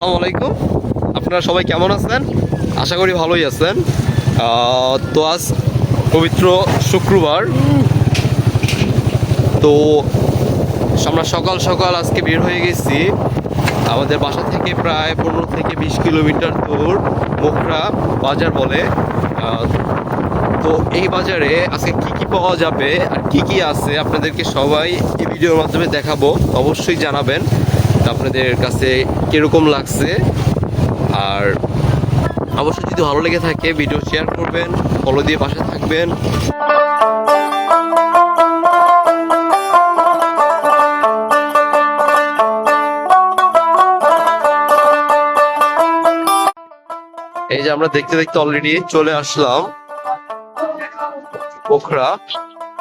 আসসালামু আলাইকুম। আপনারা সবাই কেমন আছেন? আশা করি ভালোই আছেন। তো আজ পবিত্র শুক্রবার। তো আমরা সকাল সকাল আজকে বের হয়ে গেছি। আমাদের বাসা থেকে প্রায় পনেরো থেকে বিশ কিলোমিটার দূর মোখরা বাজার বলে। তো এই বাজারে আজকে কি কি পাওয়া যাবে আর কি কি আছে আপনাদেরকে সবাই এই ভিডিওর মাধ্যমে দেখাবো। অবশ্যই জানাবেন। আপনাদের কাছে কীরকম লাগছে? আর অবশ্যই যদি ভালো লেগে থাকে ভিডিও শেয়ার করবেন ফলো দিয়ে পাশে থাকবেন। এই যে আমরা দেখতে দেখতে অলরেডি চলে আসলাম পোখরা।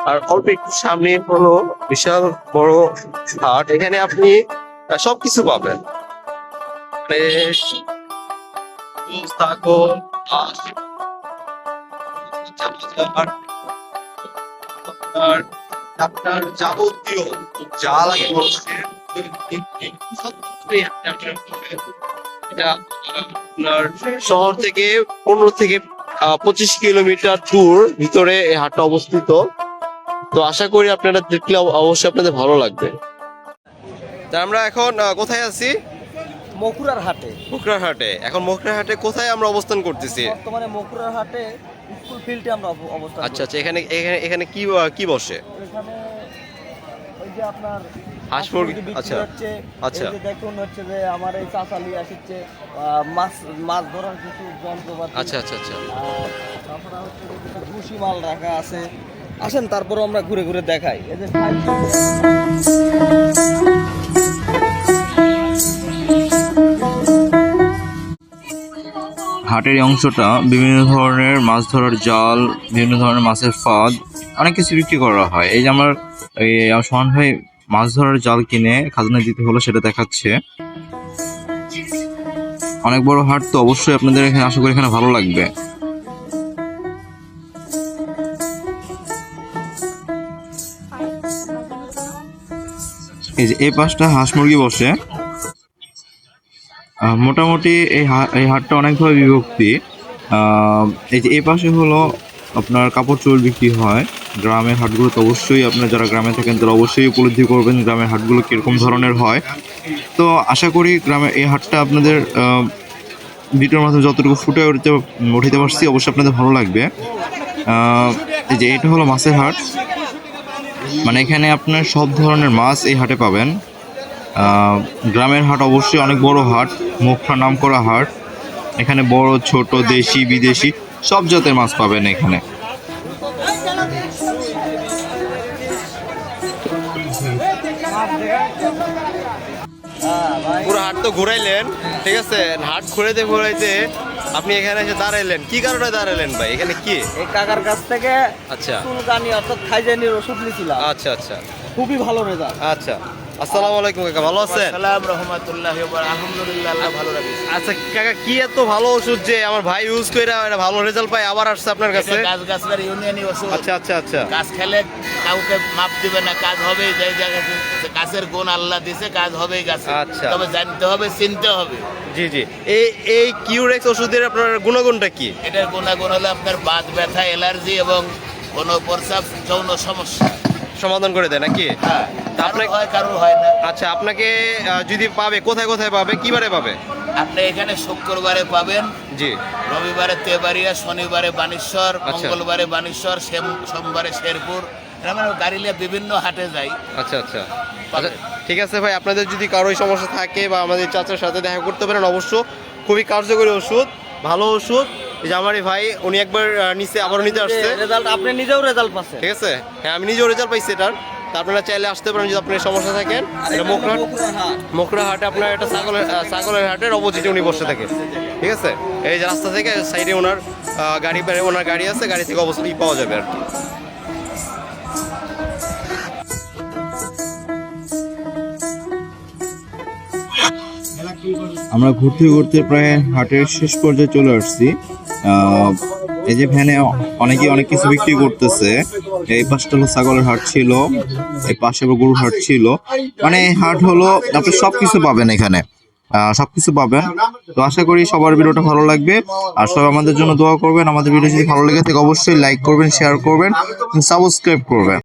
আর অল্প একটু সামনে হলো বিশাল বড় হাট এখানে আপনি সবকিছু পাবেন। ফ্রেশ আপনার যাবতীয় শহর থেকে পনেরো থেকে পঁচিশ কিলোমিটার দূর ভিতরে এই হাটটা অবস্থিত। তো আশা করি আপনারা দেখলে অব- অবশ্যই আপনাদের ভালো লাগবে। তা আমরা এখন কোথায় আছি? মকুরার হাটে। মোকরার হাটে। এখন মোকরার হাটে কোথায় আমরা অবস্থান করতেছি? বর্তমানে মকুরার হাটে স্কুল ফিল্ডে আমরা অব- অবস্থান আচ্ছা আচ্ছা এখানে এখানে এখানে কি কি বসে? এখানে ওই যে আপনার হাঁস মুরগি, আচ্ছা, আচ্ছা। এই যে দেখুন হচ্ছে যে আমার এই চাচা চাচালি আসছে মাছ মাছ ধরার কিছু যন্ত্রপাতি। আচ্ছা আচ্ছা আচ্ছা। তারপরে হচ্ছে ভুসি মাল রাখা আছে। আসেন তারপরে আমরা ঘুরে ঘুরে দেখাই। এই যে হাটের অংশটা বিভিন্ন ধরনের মাছ ধরার জাল, বিভিন্ন ধরনের মাছের ফাঁদ, অনেক কিছু বিক্রি করা হয়। এই যে আমার, এই সোহান ভাই মাছ ধরার জাল কিনে খাজনা দিতে হলো সেটা দেখাচ্ছে। অনেক বড় হাট তো অবশ্যই আপনাদের এখানে, আশা করি এখানে ভালো লাগবে। এই যে এই পাশটা হাঁস মুরগি বসে। মোটামুটি এই এই হাটটা অনেকভাবে বিভক্তি। এই যে এই পাশে হলো আপনার কাপড় চোপড় বিক্রি হয়। গ্রামের হাটগুলো তো অবশ্যই আপনার যারা গ্রামে থাকেন তারা অবশ্যই উপলব্ধি করবেন গ্রামের হাটগুলো কীরকম ধরনের হয়। তো আশা করি গ্রামে এই হাটটা আপনাদের ভিডিওর মাধ্যমে যতটুকু ফুটে উঠতে উঠাইতে পারছি, অবশ্যই আপনাদের ভালো লাগবে। এই যে এটা হলো মাছের হাট। মানে এখানে আপনার সব ধরনের মাছ এই হাটে পাবেন। গ্রামের হাট অবশ্যই অনেক বড় হাট মুখরা নাম করা হাট। এখানে বড় ছোট দেশি বিদেশি সব জাতের মাছ পাবেন এখানে। পুরো হাট তো ঘুরাইলেন ঠিক আছে? হাট ঘুরাইতে ঘুরাইতে আপনি এখানে এসে দাঁড়াইলেন। কি কারণে দাঁড়াইলেন ভাই? এখানে কি? এই কাকার কাছ থেকে আচ্ছা। চুলকানি অর্থাৎ থাইজানির ওষুধ নিয়েছিলাম আচ্ছা আচ্ছা। খুবই ভালো রেজাল্ট আচ্ছা। আসসালামু আলাইকুম কাকা ভালো আছেন? সালাম রহমতুল্লাহ আলহামদুলিল্লাহ আল্লাহ ভালো রাখিস আচ্ছা কাকা কি এত ভালো ওষুধ যে আমার ভাই ইউজ করে এটা ভালো রেজাল্ট পায় আবার আসছে আপনার কাছে? গাছ ইউনিয়নই ওষুধ। আচ্ছা আচ্ছা আচ্ছা। কাজ খেলে কাউকে মাপ দিবে না কাজ হবেই যে জায়গাতে গাছের গুণ আল্লাহ দিছে কাজ হবেই গাছে। আচ্ছা। তবে জানতে হবে চিনতে হবে। জি জি। এই এই কিউরেক্স ওষুধের আপনার গুণগুণটা কি? এটার গুণাগুণ হলো আপনার বাত ব্যথা অ্যালার্জি এবং কোনো প্রস্রাব যৌন সমস্যা। সমাধান করে দেয় নাকি? হ্যাঁ। আপনাকে- হয় কারোর হয় না। আচ্ছা আপনাকে যদি পাবে কোথায় কোথায় পাবে? কিবারে পাবে? আপনি এখানে শুক্রবারে পাবেন। জি। রবিবারে তেবাড়িয়া শনিবারে বানেশ্বর আচ্ছা। মঙ্গলবারে বানেশ্বর সোমবারে শেরপুর। আমরা গাড়ি নিয়ে বিভিন্ন হাটে যাই। আচ্ছা আচ্ছা। আচ্ছা ঠিক আছে ভাই আপনাদের যদি কারোই সমস্যা থাকে বা আমাদের চাচার সাথে দেখা করতে পারেন অবশ্য খুবই কার্যকরী ওষুধ ভালো ওষুধ। এই যে আমার এই ভাই উনি একবার নিচে আবারও নিতে আসছে। রেজাল্ট আপনি নিজেও রেজাল্ট পাচ্ছেন। ঠিক আছে? হ্যাঁ আমি নিজেও রেজাল্ট পাইছি এটার। তা আপনারা চাইলে আসতে পারেন যদি আপনার সমস্যা থাকেন মোকরা মোকরা হাটে। আপনার একটা ছাগলের ছাগলের হাটের অপোজিটে উনি বসে থাকেন ঠিক আছে? এই যে রাস্তা থেকে সাইডে ওনার গাড়ি পেরে ওনার গাড়ি আছে গাড়ি থেকে অবশ্যই পাওয়া যাবে আর কি। আমরা ঘুরতে ঘুরতে প্রায় হাটের শেষ পর্যায়ে চলে আসছি। এই যে ভ্যানে অনেকে অনেক কিছু বিক্রি করতেছে। এই পাশটা হলো ছাগলের হাট ছিল, এই পাশে গরুর হাট ছিল। মানে এই হাট হলো আপনি সব কিছু পাবেন এখানে সব কিছু পাবেন। তো আশা করি সবার ভিডিওটা ভালো লাগবে। আর সবাই আমাদের জন্য দোয়া করবেন। আমাদের ভিডিও যদি ভালো লেগে থাকে, অবশ্যই লাইক করবেন শেয়ার করবেন সাবস্ক্রাইব করবেন।